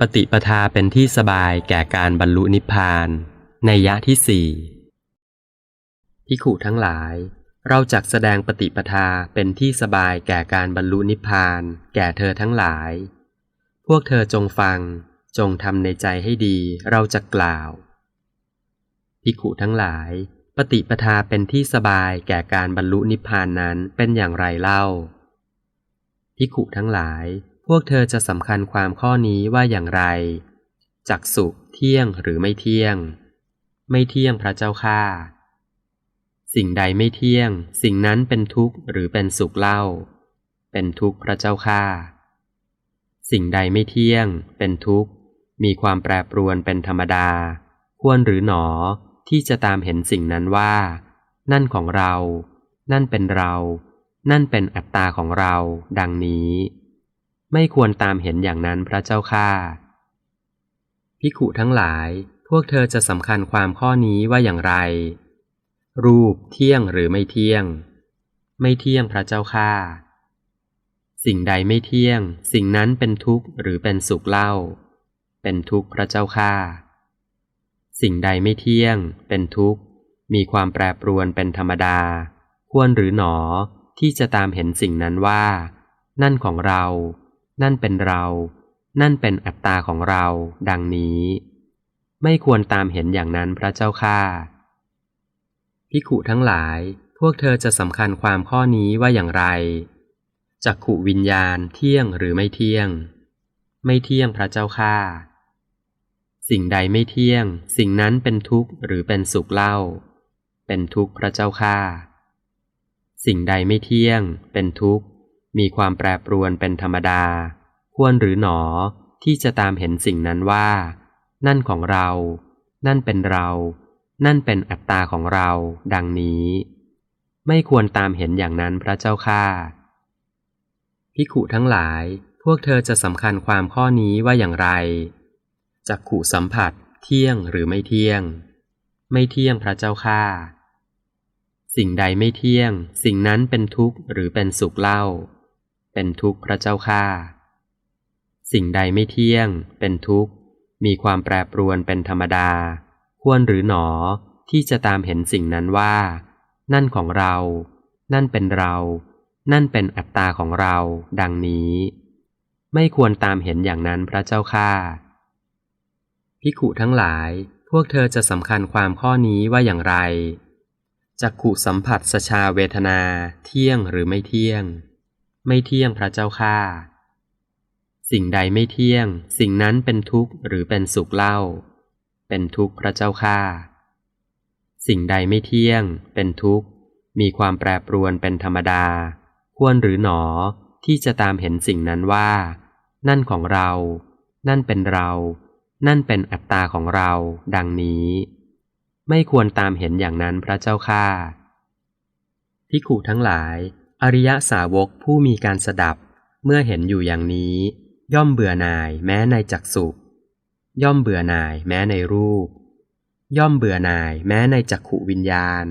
ปฏิปทาเป็นที่สบายแก่การบรรลุนิพพาน ในยะที่สี่พิขุทั้งหลาย เราจักแสดงปฏิปทาเป็นที่สบายแก่การบรรลุนิพพาน แก่เธอทั้งหลาย พวกเธอจงฟัง จงทำในใจให้ดี เราจะกล่าวพิขุทั้งหลาย ปฏิปทาเป็นที่สบายแก่การบรรลุนิพพานนั้นเป็นอย่างไรเล่าพิขุทั้งหลาย พวกเธอจะสำคัญความข้อนี้ว่าอย่างไร จักสุเที่ยงหรือไม่เที่ยง ไม่เที่ยงพระเจ้าข้าสิ่งใดไม่เที่ยง สิ่งนั้นเป็นทุกข์หรือเป็นสุขเล่า เป็นทุกข์พระเจ้าข้าสิ่งใดไม่เที่ยง เป็นทุกข์ มีความแปรปรวนเป็นธรรมดา ควรหรือหนอที่จะตามเห็นสิ่งนั้นว่า นั่นของเรา นั่นเป็นเรา นั่นเป็นอัตตาของเรา ดังนี้ ไม่ควรตามเห็นอย่างนั้นพระเจ้าข้าพิขุทั้งหลาย พวกเธอจะสำคัญความข้อนี้ว่าอย่างไร รูปเที่ยงหรือไม่เที่ยง ไม่เที่ยงพระเจ้าข้าสิ่งใดไม่เที่ยง สิ่งนั้นเป็นทุกข์หรือเป็นสุขเล่า เป็นทุกข์พระเจ้าข้าสิ่งใดไม่เที่ยง เป็นทุกข์ มีความแปรปรวนเป็นธรรมดา ควรหรือหนอที่จะตามเห็นสิ่งนั้นว่า นั่นของเรา นั่นเป็นเรา นั่นเป็นอัตตาของเรา ดังนี้ ไม่ควรตามเห็นอย่างนั้นพระเจ้าข้าพิขุทั้งหลาย พวกเธอจะสำคัญความข้อนี้ว่าอย่างไรจักขุวิญญาณเที่ยงหรือไม่เที่ยง ไม่เที่ยงพระเจ้าข้าสิ่งใดไม่เที่ยง สิ่งนั้นเป็นทุกข์หรือเป็นสุขเล่า เป็นทุกข์พระเจ้าข้าสิ่งใดไม่เที่ยง เป็นทุกข์ มีความแปรปรวนเป็นธรรมดา ควรหรือหนอที่จะตามเห็นสิ่งนั้นว่า นั่นของเรา นั่นเป็นเรา นั่นเป็นอัตตาของเรา ดังนี้ ไม่ควรตามเห็นอย่างนั้นพระเจ้าข้าพิขุทั้งหลาย พวกเธอจะสำคัญความข้อนี้ว่าอย่างไรจักขู่สัมผัส เที่ยงหรือไม่เที่ยง ไม่เที่ยงพระเจ้าข้าสิ่งใดไม่เที่ยง สิ่งนั้นเป็นทุกข์หรือเป็นสุขเล่า เป็นทุกข์พระเจ้าข้าสิ่งใดไม่เที่ยง เป็นทุกข์ มีความแปรปรวนเป็นธรรมดา ควรหรือหนอที่จะตามเห็นสิ่งนั้นว่า นั่นของเรา นั่นเป็นเรา นั่นเป็นอัตตาของเรา ดังนี้ ไม่ควรตามเห็นอย่างนั้นพระเจ้าข้าพิขุทั้งหลาย พวกเธอจะสำคัญความข้อนี้ว่าอย่างไรจักขุสัมผัสสชาเวทนา เที่ยงหรือไม่เที่ยง ไม่เที่ยงพระเจ้าข้าสิ่งใดไม่เที่ยง สิ่งนั้นเป็นทุกข์หรือเป็นสุขเล่า เป็นทุกข์พระเจ้าข้าสิ่งใดไม่เที่ยง เป็นทุกข์ มีความแปรปรวนเป็นธรรมดา ควรหรือหนอที่จะตามเห็นสิ่งนั้นว่า นั่นของเรา นั่นเป็นเรา นั่นเป็นอัตตาของเรา ดังนี้ ไม่ควรตามเห็นอย่างนั้นพระเจ้าข้าพิขุทั้งหลาย อริยสาวกผู้มีการสดับ เมื่อเห็นอยู่อย่างนี้ ย่อมเบื่อหน่ายแม้ในจักสุย่อมเบื่อหน่ายแม้ในรูป ย่อมเบื่อหน่ายแม้ในจักขุวิญญาณ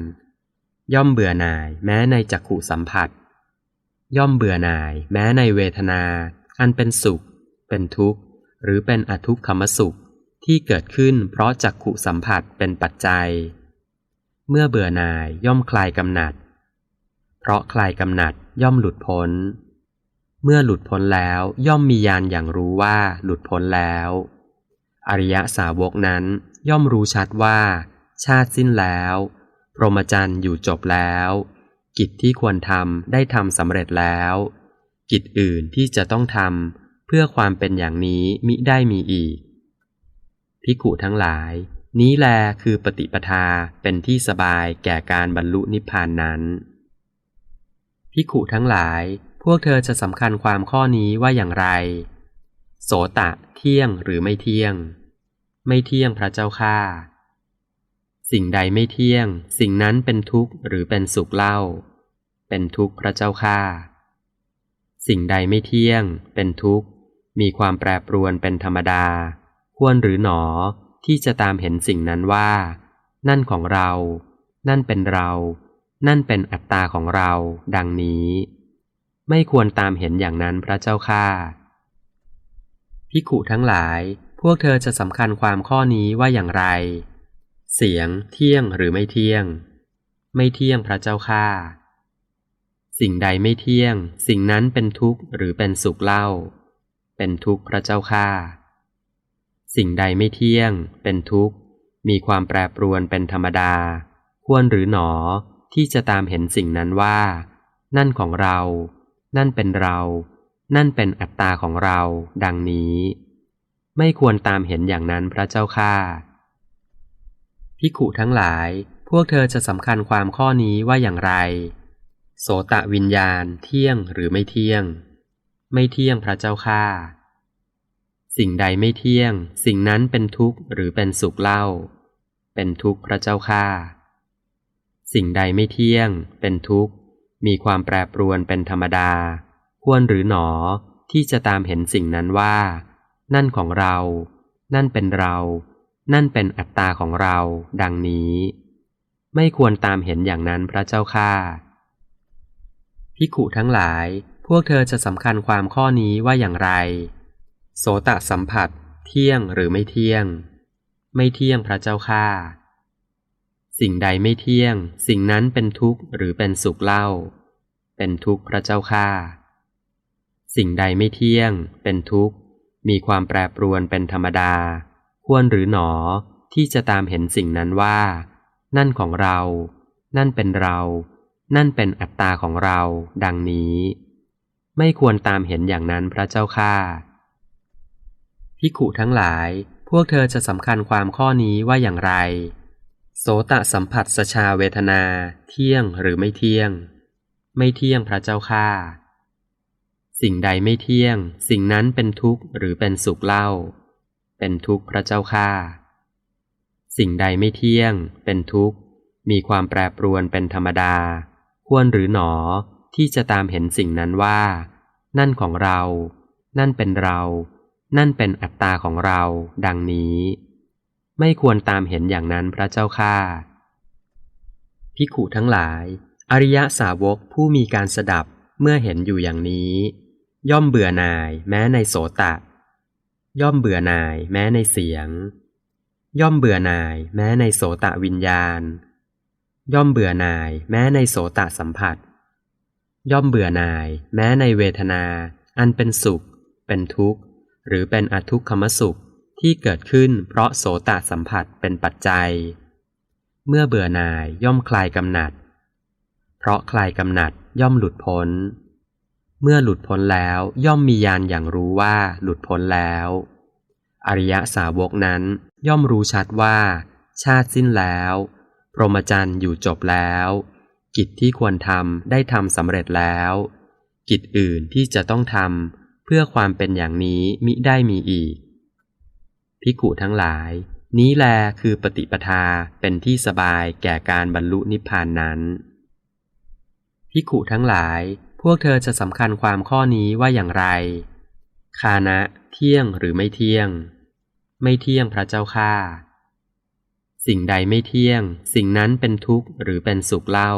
ย่อมเบื่อหน่ายแม้ในจักขุสัมผัส ย่อมเบื่อหน่ายแม้ในเวทนา อันเป็นสุข เป็นทุกข์ หรือเป็นอทุกขมสุขที่เกิดขึ้นเพราะจักขุสัมผัสเป็นปัจจัย เมื่อเบื่อหน่ายย่อมคลายกำหนัด เพราะคลายกำหนัดย่อมหลุดพ้น เมื่อหลุดพ้นแล้วย่อมมีญาณอย่างรู้ว่าหลุดพ้นแล้ว อริยสาวกนั้นย่อมรู้ชัดว่า ชาติสิ้นแล้ว พรหมจรรย์อยู่จบแล้ว กิจที่ควรทำได้ทำสำเร็จแล้ว กิจอื่นที่จะต้องทำเพื่อความเป็นอย่างนี้มิได้มีอีกพิกุทั้งหลาย นี้แลคือปฏิปทาเป็นที่สบายแก่การบรรลุนิพพานนั้น พิขุทั้งหลาย พวกเธอจะสำคัญความข้อนี้ว่าอย่างไร โสตะ เที่ยงหรือไม่เที่ยง ไม่เที่ยงพระเจ้าข้าสิ่งใดไม่เที่ยง สิ่งนั้นเป็นทุกข์หรือเป็นสุขเล่า เป็นทุกข์พระเจ้าข้าสิ่งใดไม่เที่ยง เป็นทุกข์ มีความแปรปรวนเป็นธรรมดา ควรหรือหนอที่จะตามเห็นสิ่งนั้นว่า นั่นของเรา นั่นเป็นเรา นั่นเป็นอัตตาของเรา ดังนี้ ไม่ควรตามเห็นอย่างนั้นพระเจ้าข้าพิพิขุทั้งหลาย พวกเธอจะสำคัญความข้อนี้ว่าอย่างไร เสียง เที่ยงหรือไม่เที่ยง ไม่เที่ยงพระเจ้าข้าสิ่งใดไม่เที่ยง สิ่งนั้นเป็นทุกข์หรือเป็นสุขเล่า เป็นทุกข์พระเจ้าข้าสิ่งใดไม่เที่ยง เป็นทุกข์ มีความแปรปรวนเป็นธรรมดา ควรหรือหนอ ที่จะตามเห็นสิ่งนั้นว่า นั่นของเรา นั่นเป็นเรา นั่นเป็นอัตตาของเรา ดังนี้ ไม่ควรตามเห็นอย่างนั้นพระเจ้าข้าพิขุทั้งหลาย พวกเธอจะสำคัญความข้อนี้ว่าอย่างไร โสตะวิญญาณ เที่ยงหรือไม่เที่ยง ไม่เที่ยงพระเจ้าข้าสิ่งใดไม่เที่ยง สิ่งนั้นเป็นทุกข์หรือเป็นสุขเล่า เป็นทุกข์พระเจ้าข้า สิ่งใดไม่เที่ยง เป็นทุกข์ มีความแปรปรวนเป็นธรรมดา ควรหรือหนอที่จะตามเห็นสิ่งนั้นว่า นั่นของเรา นั่นเป็นเรา นั่นเป็นอัตตาของเรา ดังนี้ ไม่ควรตามเห็นอย่างนั้นพระเจ้าข้าพิขุทั้งหลาย พวกเธอจะสำคัญความข้อนี้ว่าอย่างไร โสตสัมผัส เที่ยงหรือไม่เที่ยง ไม่เที่ยงพระเจ้าข้า สิ่งใดไม่เที่ยง สิ่งนั้นเป็นทุกข์หรือเป็นสุขเล่า เป็นทุกข์พระเจ้าข้าสิ่งใดไม่เที่ยง เป็นทุกข์ มีความแปรปรวนเป็นธรรมดา ควรหรือหนอที่จะตามเห็นสิ่งนั้นว่า นั่นของเรา นั่นเป็นเรา นั่นเป็นอัตตาของเรา ดังนี้ ไม่ควรตามเห็นอย่างนั้นพระเจ้าข้าพิขุทั้งหลาย พวกเธอจะสำคัญความข้อนี้ว่าอย่างไร โสตสัมผัสสชาเวทนา เที่ยงหรือไม่เที่ยง ไม่เที่ยงพระเจ้าข้าสิ่งใดไม่เที่ยง สิ่งนั้นเป็นทุกข์หรือเป็นสุขเล่า เป็นทุกข์พระเจ้าข้าสิ่งใดไม่เที่ยง เป็นทุกข์ มีความแปรปรวนเป็นธรรมดา ควรหรือหนอที่จะตามเห็นสิ่งนั้นว่า นั่นของเรา นั่นเป็นเรา นั่นเป็นอัตตาของเรา ดังนี้ ไม่ควรตามเห็นอย่างนั้นพระเจ้าข้าพิขุทั้งหลาย อริยสาวกผู้มีการสดับเมื่อเห็นอยู่อย่างนี้ ย่อมเบื่อหน่ายแม้ในโสตะ ย่อมเบื่อหน่ายแม้ในเสียง ย่อมเบื่อหน่ายแม้ในโสตะวิญญาณ ย่อมเบื่อหน่ายแม้ในโสตะสัมผัส ย่อมเบื่อหน่ายแม้ในเวทนา อันเป็นสุข เป็นทุกข์ หรือเป็นอทุกขมสุข ที่เกิดขึ้นเพราะโสตสัมผัสเป็นปัจจัย เมื่อเบื่อหน่ายย่อมคลายกำหนัด เพราะคลายกำหนัดย่อมหลุดพ้น เมื่อหลุดพ้นแล้วย่อมมีญาณอย่างรู้ว่าหลุดพ้นแล้ว อริยสาวกนั้นย่อมรู้ชัดว่า ชาติสิ้นแล้ว พรหมจรรย์อยู่จบแล้ว กิจที่ควรทำได้ทำสำเร็จแล้ว กิจอื่นที่จะต้องทำเพื่อความเป็นอย่างนี้มิได้มีอีก ภิกขุทั้งหลาย นี้แลคือปฏิปทาเป็นที่สบายแก่การบรรลุนิพพานนั้นภิกขุทั้งหลาย พวกเธอจะสำคัญความข้อนี้ว่าอย่างไร คานะ เที่ยงหรือไม่เที่ยง ไม่เที่ยงพระเจ้าข้าสิ่งใดไม่เที่ยง สิ่งนั้นเป็นทุกข์หรือเป็นสุขเล่า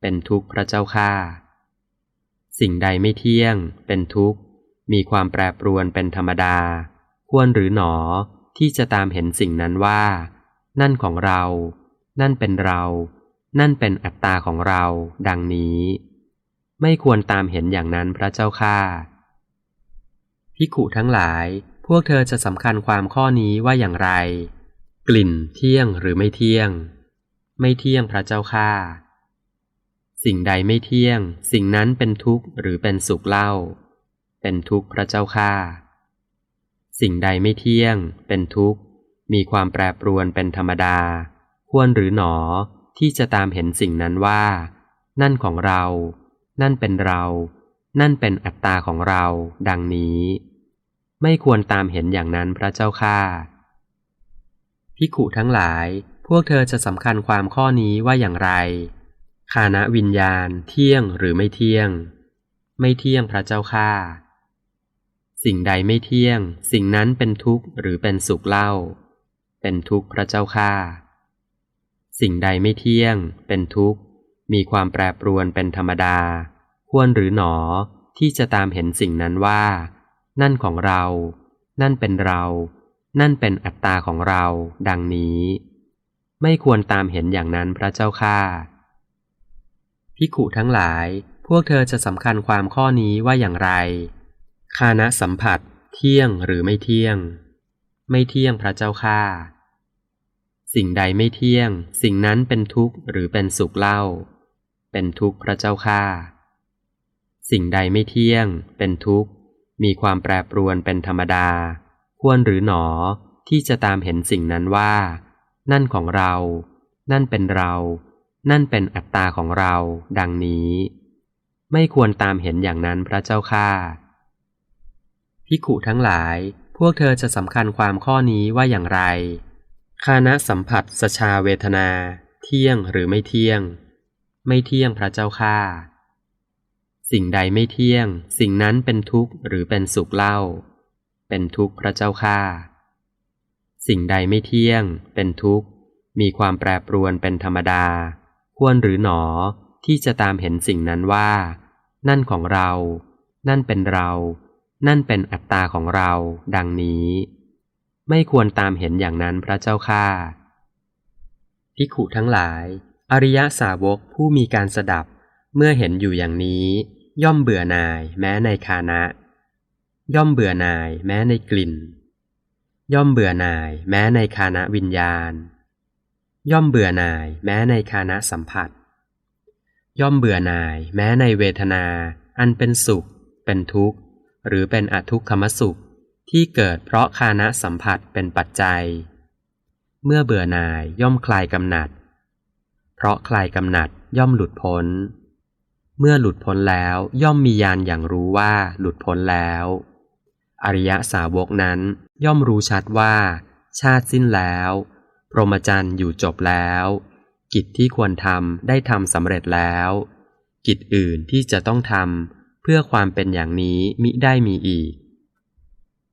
เป็นทุกข์พระเจ้าข้าสิ่งใดไม่เที่ยง เป็นทุกข์ มีความแปรปรวนเป็นธรรมดา ควรหรือหนอที่จะตามเห็นสิ่งนั้นว่า นั่นของเรา นั่นเป็นเรา นั่นเป็นอัตตาของเรา ดังนี้ ไม่ควรตามเห็นอย่างนั้นพระเจ้าข้าพิขุทั้งหลาย พวกเธอจะสำคัญความข้อนี้ว่าอย่างไร กลิ่นเที่ยงหรือไม่เที่ยง ไม่เที่ยงพระเจ้าข้าสิ่งใดไม่เที่ยง สิ่งนั้นเป็นทุกข์หรือเป็นสุขเล่า เป็นทุกข์พระเจ้าข้า สิ่งใดไม่เที่ยง เป็นทุกข์ มีความแปรปรวนเป็นธรรมดา ควรหรือหนอที่จะตามเห็นสิ่งนั้นว่า นั่นของเรา นั่นเป็นเรา นั่นเป็นอัตตาของเรา ดังนี้ ไม่ควรตามเห็นอย่างนั้นพระเจ้าข้าพิขุทั้งหลาย พวกเธอจะสำคัญความข้อนี้ว่าอย่างไรคานะวิญญาณ เที่ยงหรือไม่เที่ยง ไม่เที่ยงพระเจ้าข้า สิ่งใดไม่เที่ยง สิ่งนั้นเป็นทุกข์หรือเป็นสุขเล่า เป็นทุกข์พระเจ้าข้าสิ่งใดไม่เที่ยง เป็นทุกข์ มีความแปรปรวนเป็นธรรมดา ควรหรือหนอที่จะตามเห็นสิ่งนั้นว่า นั่นของเรา นั่นเป็นเรา นั่นเป็นอัตตาของเรา ดังนี้ ไม่ควรตามเห็นอย่างนั้นพระเจ้าข้าพิขุทั้งหลาย พวกเธอจะสำคัญความข้อนี้ว่าอย่างไร คานะสัมผัส เที่ยงหรือไม่เที่ยง ไม่เที่ยงพระเจ้าข้าสิ่งใดไม่เที่ยง สิ่งนั้นเป็นทุกข์หรือเป็นสุขเล่า เป็นทุกข์พระเจ้าข้าสิ่งใดไม่เที่ยง เป็นทุกข์ มีความแปรปรวนเป็นธรรมดา ควรหรือหนอที่จะตามเห็นสิ่งนั้นว่า นั่นของเรา นั่นเป็นเรา นั่นเป็นอัตตาของเรา ดังนี้ ไม่ควรตามเห็นอย่างนั้นพระเจ้าข้า พิขุทั้งหลาย พวกเธอจะสำคัญความข้อนี้ว่าอย่างไร คานะสัมผัสสชาเวทนา เที่ยงหรือไม่เที่ยง ไม่เที่ยงพระเจ้าข้าสิ่งใดไม่เที่ยง สิ่งนั้นเป็นทุกข์หรือเป็นสุขเล่า เป็นทุกข์พระเจ้าข้าสิ่งใดไม่เที่ยง เป็นทุกข์ มีความแปรปรวนเป็นธรรมดา ควรหรือหนอที่จะตามเห็นสิ่งนั้นว่า นั่นของเรา นั่นเป็นเรา นั่นเป็นอัตตาของเรา ดังนี้ ไม่ควรตามเห็นอย่างนั้นพระเจ้าข้าพิขุทั้งหลาย อริยสาวกผู้มีการสดับ เมื่อเห็นอยู่อย่างนี้ ย่อมเบื่อหน่ายแม้ในคานะ ย่อมเบื่อหน่ายแม้ในกลิ่น ย่อมเบื่อหน่ายแม้ในคานะวิญญาณ ย่อมเบื่อหน่ายแม้ในคานะสัมผัส ย่อมเบื่อหน่ายแม้ในเวทนา อันเป็นสุข เป็นทุกข์ หรือเป็นอทุกขมสุข ที่เกิดเพราะคานะสัมผัสเป็นปัจจัย เมื่อเบื่อหน่ายย่อมคลายกำหนัด เพราะคลายกำหนัดย่อมหลุดพ้น เมื่อหลุดพ้นแล้วย่อมมีญาณอย่างรู้ว่าหลุดพ้นแล้ว อริยสาวกนั้นย่อมรู้ชัดว่า ชาติสิ้นแล้ว พรหมจรรย์อยู่จบแล้ว กิจที่ควรทำได้ทำสำเร็จแล้ว กิจอื่นที่จะต้องทำ เพื่อความเป็นอย่างนี้มิได้มีอีก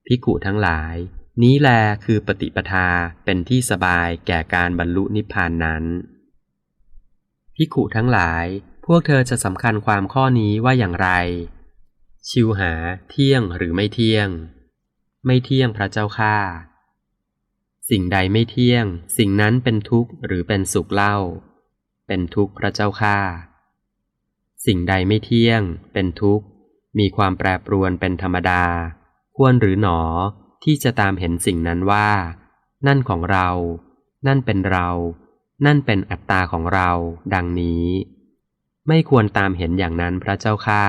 ภิกุทั้งหลาย นี้แลคือปฏิปทาเป็นที่สบายแก่การบรรลุนิพพานนั้นภิกุทั้งหลาย พวกเธอจะสำคัญความข้อนี้ว่าอย่างไร ชิวหา เที่ยงหรือไม่เที่ยง ไม่เที่ยงพระเจ้าข้าสิ่งใดไม่เที่ยง สิ่งนั้นเป็นทุกข์หรือเป็นสุขเล่า เป็นทุกข์พระเจ้าข้า สิ่งใดไม่เที่ยง เป็นทุกข์ มีความแปรปรวนเป็นธรรมดา ควรหรือหนอที่จะตามเห็นสิ่งนั้นว่า นั่นของเรา นั่นเป็นเรา นั่นเป็นอัตตาของเรา ดังนี้ ไม่ควรตามเห็นอย่างนั้นพระเจ้าข้า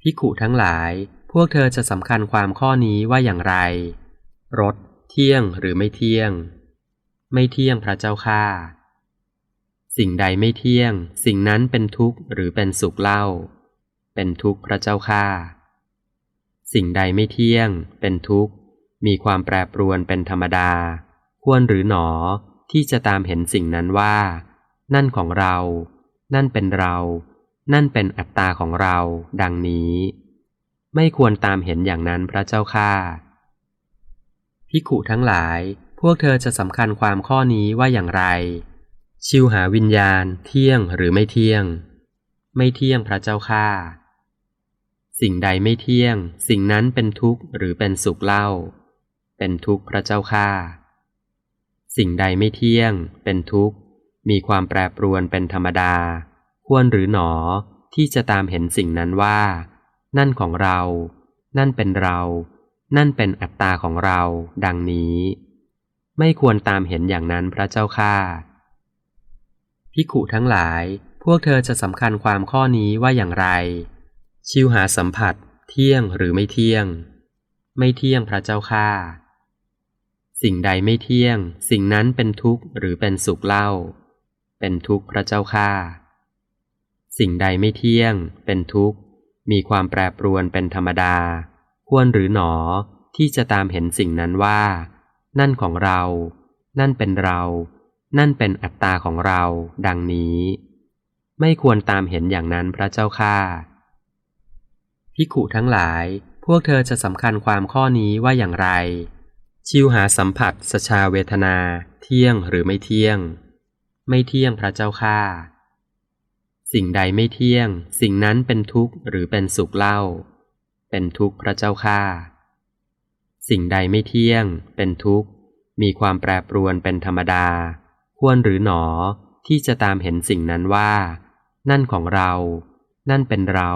พิขุทั้งหลาย พวกเธอจะสำคัญความข้อนี้ว่าอย่างไร รถ เที่ยงหรือไม่เที่ยง ไม่เที่ยงพระเจ้าข้า สิ่งใดไม่เที่ยง สิ่งนั้นเป็นทุกข์หรือเป็นสุขเล่า เป็นทุกข์พระเจ้าข้าสิ่งใดไม่เที่ยง เป็นทุกข์ มีความแปรปรวนเป็นธรรมดา ควรหรือหนอที่จะตามเห็นสิ่งนั้นว่า นั่นของเรา นั่นเป็นเรา นั่นเป็นอัตตาของเรา ดังนี้ ไม่ควรตามเห็นอย่างนั้นพระเจ้าข้าพิขุทั้งหลาย พวกเธอจะสำคัญความข้อนี้ว่าอย่างไร ชิวหาวิญญาณเที่ยงหรือไม่เที่ยง ไม่เที่ยงพระเจ้าข้าสิ่งใดไม่เที่ยง สิ่งนั้นเป็นทุกข์หรือเป็นสุขเล่า เป็นทุกข์พระเจ้าข้าสิ่งใดไม่เที่ยง เป็นทุกข์ มีความแปรปรวนเป็นธรรมดา ควรหรือหนอที่จะตามเห็นสิ่งนั้นว่า นั่นของเรา นั่นเป็นเรา นั่นเป็นอัตตาของเรา ดังนี้ ไม่ควรตามเห็นอย่างนั้นพระเจ้าข้า พิขุทั้งหลาย พวกเธอจะสำคัญความข้อนี้ว่าอย่างไร ชิวหาสัมผัส เที่ยงหรือไม่เที่ยง ไม่เที่ยงพระเจ้าข้าสิ่งใดไม่เที่ยง สิ่งนั้นเป็นทุกข์หรือเป็นสุขเล่า เป็นทุกข์พระเจ้าข้าสิ่งใดไม่เที่ยง เป็นทุกข์ มีความแปรปรวนเป็นธรรมดา ควรหรือหนอที่จะตามเห็นสิ่งนั้นว่า นั่นของเรา นั่นเป็นเรา นั่นเป็นอัตตาของเรา ดังนี้ ไม่ควรตามเห็นอย่างนั้นพระเจ้าข้าพิขุทั้งหลาย พวกเธอจะสำคัญความข้อนี้ว่าอย่างไร ชิวหาสัมผัสสชาเวทนา เที่ยงหรือไม่เที่ยง ไม่เที่ยงพระเจ้าข้าสิ่งใดไม่เที่ยง สิ่งนั้นเป็นทุกข์หรือเป็นสุขเล่า เป็นทุกข์พระเจ้าข้าสิ่งใดไม่เที่ยง เป็นทุกข์ มีความแปรปรวนเป็นธรรมดา ควรหรือหนอที่จะตามเห็นสิ่งนั้นว่า นั่นของเรา นั่นเป็นเรา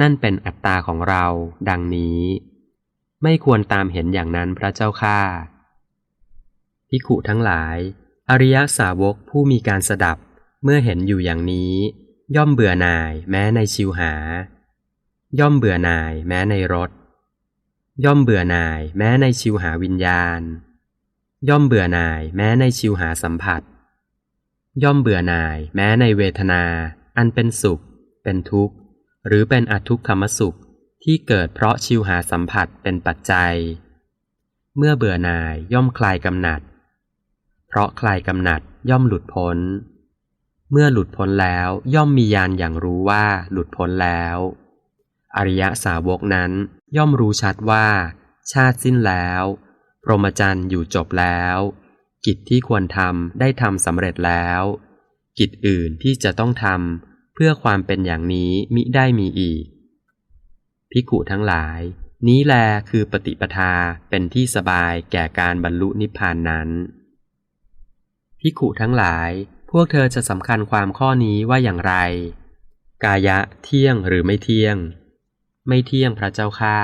นั่นเป็นอัตตาของเรา ดังนี้ ไม่ควรตามเห็นอย่างนั้นพระเจ้าข้าพิขุทั้งหลาย อริยสาวกผู้มีการสดับเมื่อเห็นอยู่อย่างนี้ ย่อมเบื่อหน่ายแม้ในชิวหา ย่อมเบื่อหน่ายแม้ในรถ ย่อมเบื่อหน่ายแม้ในชิวหาวิญญาณ ย่อมเบื่อหน่ายแม้ในชิวหาสัมผัส ย่อมเบื่อหน่ายแม้ในเวทนา อันเป็นสุข เป็นทุกข์ หรือเป็นอทุกขมสุขที่เกิดเพราะชิวหาสัมผัสเป็นปัจจัย เมื่อเบื่อหน่ายย่อมคลายกำหนัด เพราะคลายกำหนัดย่อมหลุดพ้น เมื่อหลุดพ้นแล้วย่อมมีญาณอย่างรู้ว่าหลุดพ้นแล้ว อริยสาวกนั้นย่อมรู้ชัดว่า ชาติสิ้นแล้ว พรหมจรรย์อยู่จบแล้ว กิจที่ควรทำได้ทำสำเร็จแล้ว กิจอื่นที่จะต้องทำเพื่อความเป็นอย่างนี้มิได้มีอีก พิกุทั้งหลาย นี้แลคือปฏิปทาเป็นที่สบายแก่การบรรลุนิพพานนั้นพิกุทั้งหลาย พวกเธอจะสำคัญความข้อนี้ว่าอย่างไร กายะเที่ยงหรือไม่เที่ยง ไม่เที่ยงพระเจ้าข้า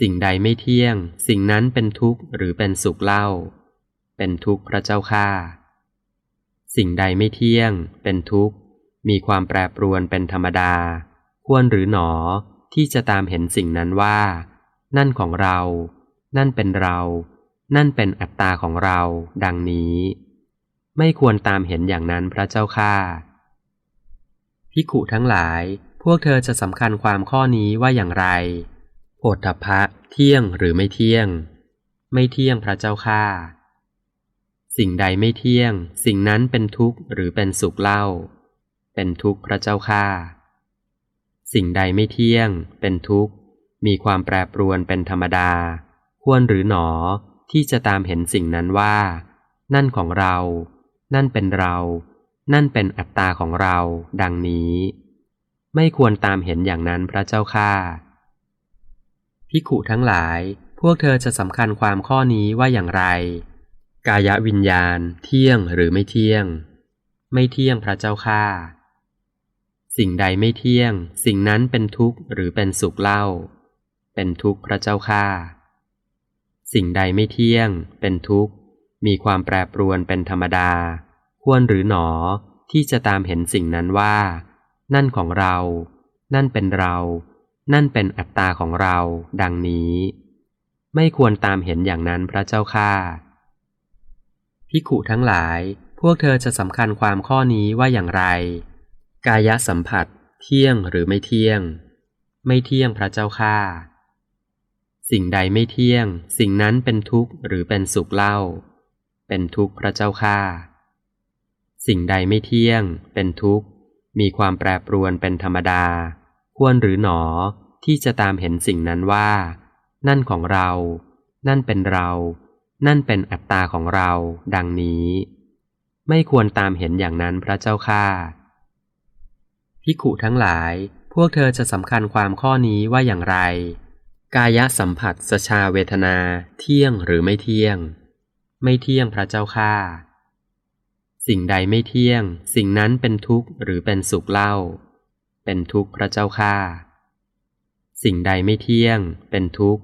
สิ่งใดไม่เที่ยง สิ่งนั้นเป็นทุกข์หรือเป็นสุขเล่า เป็นทุกข์พระเจ้าข้าสิ่งใดไม่เที่ยง เป็นทุกข์ มีความแปรปรวนเป็นธรรมดา ควรหรือหนอที่จะตามเห็นสิ่งนั้นว่า นั่นของเรา นั่นเป็นเรา นั่นเป็นอัตตาของเรา ดังนี้ ไม่ควรตามเห็นอย่างนั้นพระเจ้าข้าพิขุทั้งหลาย พวกเธอจะสำคัญความข้อนี้ว่าอย่างไร โพธพะเที่ยงหรือไม่เที่ยง ไม่เที่ยงพระเจ้าข้าสิ่งใดไม่เที่ยง สิ่งนั้นเป็นทุกข์หรือเป็นสุขเล่า เป็นทุกข์พระเจ้าข้าสิ่งใดไม่เที่ยง เป็นทุกข์ มีความแปรปรวนเป็นธรรมดา ควรหรือหนอที่จะตามเห็นสิ่งนั้นว่า นั่นของเรา นั่นเป็นเรา นั่นเป็นอัตตาของเรา ดังนี้ ไม่ควรตามเห็นอย่างนั้นพระเจ้าข้า พิขุทั้งหลาย พวกเธอจะสำคัญความข้อนี้ว่าอย่างไร กายวิญญาณ เที่ยงหรือไม่เที่ยง ไม่เที่ยงพระเจ้าข้าสิ่งใดไม่เที่ยง สิ่งนั้นเป็นทุกข์หรือเป็นสุขเล่า เป็นทุกข์พระเจ้าข้าสิ่งใดไม่เที่ยง เป็นทุกข์ มีความแปรปรวนเป็นธรรมดา ควรหรือหนอที่จะตามเห็นสิ่งนั้นว่า นั่นของเรา นั่นเป็นเรา นั่นเป็นอัตตาของเรา ดังนี้ ไม่ควรตามเห็นอย่างนั้นพระเจ้าข้าพิขุทั้งหลาย พวกเธอจะสำคัญความข้อนี้ว่าอย่างไร กายสัมผัส เที่ยงหรือไม่เที่ยง ไม่เที่ยงพระเจ้าข้าสิ่งใดไม่เที่ยง สิ่งนั้นเป็นทุกข์หรือเป็นสุขเล่า เป็นทุกข์พระเจ้าข้าสิ่งใดไม่เที่ยง เป็นทุกข์ มีความแปรปรวนเป็นธรรมดา ควรหรือหนอที่จะตามเห็นสิ่งนั้นว่า นั่นของเรา นั่นเป็นเรา นั่นเป็นอัตตาของเรา ดังนี้ ไม่ควรตามเห็นอย่างนั้นพระเจ้าข้าพิขุทั้งหลาย พวกเธอจะสำคัญความข้อนี้ว่าอย่างไร กายสัมผัสสชาเวทนา เที่ยงหรือไม่เที่ยง ไม่เที่ยงพระเจ้าข้าสิ่งใดไม่เที่ยง สิ่งนั้นเป็นทุกข์หรือเป็นสุขเล่า เป็นทุกข์พระเจ้าข้าสิ่งใดไม่เที่ยง เป็นทุกข์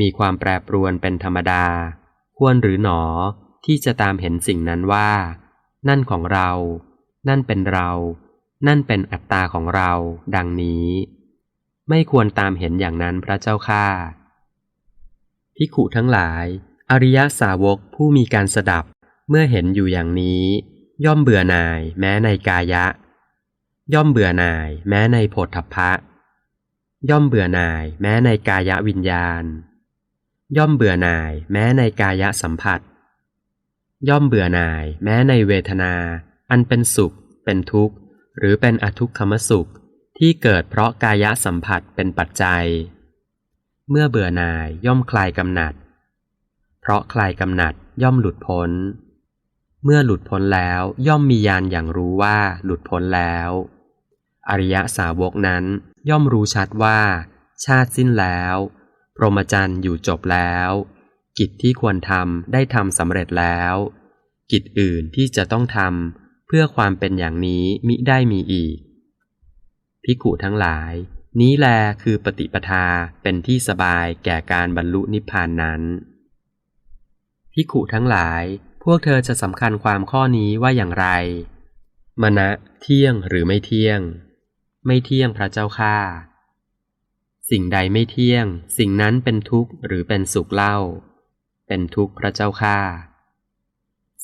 มีความแปรปรวนเป็นธรรมดา ควรหรือหนอที่จะตามเห็นสิ่งนั้นว่า นั่นของเรา นั่นเป็นเรา นั่นเป็นอัตตาของเรา ดังนี้ ไม่ควรตามเห็นอย่างนั้นพระเจ้าข้าพิขุทั้งหลาย อริยสาวกผู้มีการสดับเมื่อเห็นอยู่อย่างนี้ ย่อมเบื่อหน่ายแม้ในกายะ ย่อมเบื่อหน่าย แม้ในโพธพะ ย่อมเบื่อหน่าย แม้ในกายวิญญาณ ย่อมเบื่อหน่าย แม้ในกายสัมผัส ย่อมเบื่อหน่าย แม้ในเวทนา อันเป็นสุข เป็นทุกข์ หรือเป็นอทุกขมสุข ที่เกิดเพราะกายสัมผัสเป็นปัจจัย เมื่อเบื่อหน่ายย่อมคลายกำหนัด เพราะคลายกำหนัดย่อมหลุดพ้นเมื่อหลุดพ้นแล้วย่อมมีญาณอย่างรู้ว่าหลุดพ้นแล้ว อริยสาวกนั้นย่อมรู้ชัดว่า ชาติสิ้นแล้ว พรหมจรรย์อยู่จบแล้ว กิจที่ควรทำได้ทำสำเร็จแล้ว กิจอื่นที่จะต้องทำเพื่อความเป็นอย่างนี้มิได้มีอีกภิกุทั้งหลาย นี้แลคือปฏิปทาเป็นที่สบายแก่การบรรลุนิพพานนั้นภิกุทั้งหลาย พวกเธอจะสำคัญความข้อนี้ว่าอย่างไร มณะเที่ยงหรือไม่เที่ยง ไม่เที่ยงพระเจ้าข้าสิ่งใดไม่เที่ยง สิ่งนั้นเป็นทุกข์หรือเป็นสุขเล่า เป็นทุกข์พระเจ้าข้า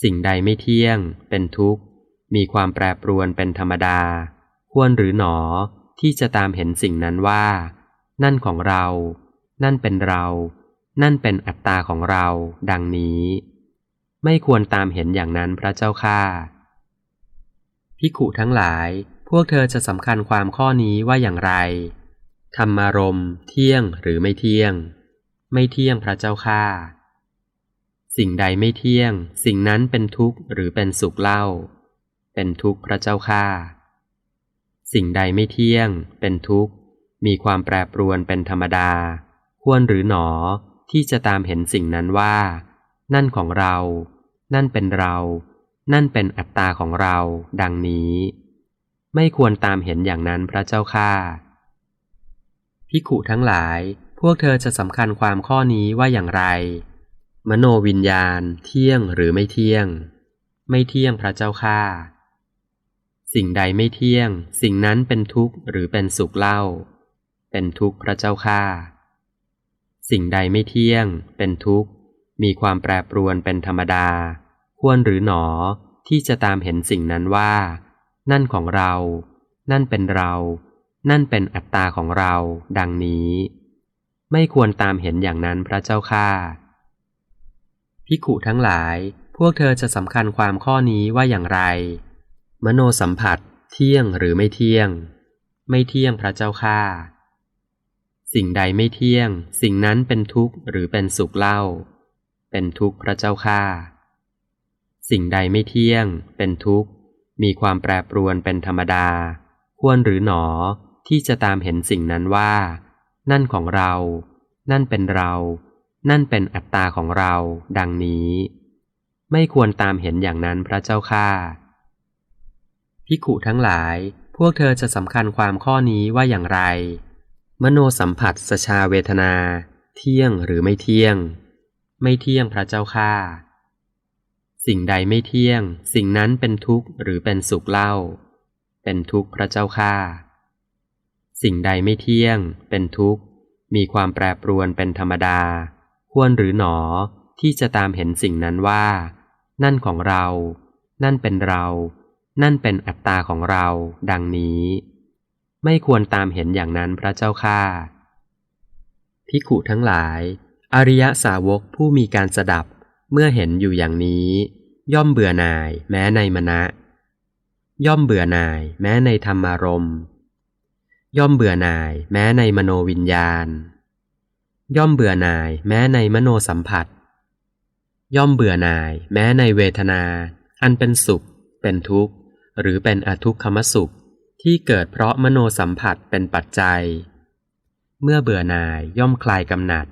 สิ่งใดไม่เที่ยง เป็นทุกข์ มีความแปรปรวนเป็นธรรมดา ควรหรือหนอที่จะตามเห็นสิ่งนั้นว่า นั่นของเรา นั่นเป็นเรา นั่นเป็นอัตตาของเรา ดังนี้ ไม่ควรตามเห็นอย่างนั้นพระเจ้าข้าพิขุทั้งหลาย พวกเธอจะสำคัญความข้อนี้ว่าอย่างไร ธรรมารมเที่ยงหรือไม่เที่ยง ไม่เที่ยงพระเจ้าข้าสิ่งใดไม่เที่ยง สิ่งนั้นเป็นทุกข์หรือเป็นสุขเล่า เป็นทุกข์พระเจ้าข้าสิ่งใดไม่เที่ยง เป็นทุกข์ มีความแปรปรวนเป็นธรรมดา ควรหรือหนอที่จะตามเห็นสิ่งนั้นว่า นั่นของเรา นั่นเป็นเรา นั่นเป็นอัตตาของเรา ดังนี้ ไม่ควรตามเห็นอย่างนั้นพระเจ้าข้าพิขุทั้งหลาย พวกเธอจะสำคัญความข้อนี้ว่าอย่างไร มโนวิญญาณ เที่ยงหรือไม่เที่ยง ไม่เที่ยงพระเจ้าข้าสิ่งใดไม่เที่ยง สิ่งนั้นเป็นทุกข์หรือเป็นสุขเล่า เป็นทุกข์พระเจ้าข้าสิ่งใดไม่เที่ยง เป็นทุกข์ มีความแปรปรวนเป็นธรรมดา ควรหรือหนอที่จะตามเห็นสิ่งนั้นว่า นั่นของเรา นั่นเป็นเรา นั่นเป็นอัตตาของเรา ดังนี้ ไม่ควรตามเห็นอย่างนั้นพระเจ้าข้าพิขุทั้งหลาย พวกเธอจะสำคัญความข้อนี้ว่าอย่างไร มโนสัมผัส เที่ยงหรือไม่เที่ยง ไม่เที่ยงพระเจ้าข้าสิ่งใดไม่เที่ยง สิ่งนั้นเป็นทุกข์หรือเป็นสุขเล่า เป็นทุกข์พระเจ้าข้าสิ่งใดไม่เที่ยง เป็นทุกข์ มีความแปรปรวนเป็นธรรมดา ควรหรือหนอที่จะตามเห็นสิ่งนั้นว่า นั่นของเรา นั่นเป็นเรา นั่นเป็นอัตตาของเรา ดังนี้ ไม่ควรตามเห็นอย่างนั้นพระเจ้าข้าพิขุทั้งหลาย พวกเธอจะสำคัญความข้อนี้ว่าอย่างไร มโนสัมผัสสชาเวทนา เที่ยงหรือไม่เที่ยง ไม่เที่ยงพระเจ้าข้า สิ่งใดไม่เที่ยง สิ่งนั้นเป็นทุกข์หรือเป็นสุขเล่า เป็นทุกข์พระเจ้าข้าสิ่งใดไม่เที่ยง เป็นทุกข์ มีความแปรปรวนเป็นธรรมดา ควรหรือหนอที่จะตามเห็นสิ่งนั้นว่า นั่นของเรา นั่นเป็นเรา นั่นเป็นอัตตาของเรา ดังนี้ ไม่ควรตามเห็นอย่างนั้นพระเจ้าข้าพิขุทั้งหลาย อริยสาวกผู้มีการสดับ เมื่อเห็นอยู่อย่างนี้ ย่อมเบื่อหน่าย แม้ในมณะ ย่อมเบื่อหน่าย แม้ในธรรมารมย่อมเบื่อหน่าย แม้ในมโนวิญญาณ ย่อมเบื่อหน่าย แม้ในมโนสัมผัส ย่อมเบื่อหน่าย แม้ในเวทนา อันเป็นสุข เป็นทุกข์ หรือเป็นอทุกขมสุข ที่เกิดเพราะมโนสัมผัสเป็นปัจจัย เมื่อเบื่อหน่ายย่อมคลายกำหนัด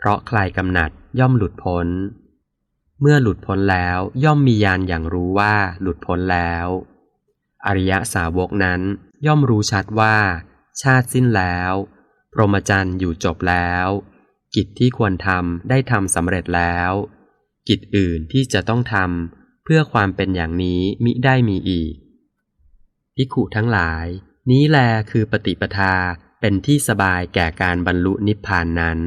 เพราะคลายกำหนัดย่อมหลุดพ้น เมื่อหลุดพ้นแล้วย่อมมีญาณอย่างรู้ว่าหลุดพ้นแล้ว อริยสาวกนั้นย่อมรู้ชัดว่า ชาติสิ้นแล้ว พรหมจรรย์อยู่จบแล้ว กิจที่ควรทำได้ทำสำเร็จแล้ว กิจอื่นที่จะต้องทำเพื่อความเป็นอย่างนี้มิได้มีอีกพิขุทั้งหลาย นี้แลคือปฏิปทาเป็นที่สบายแก่การบรรลุนิพพานนั้น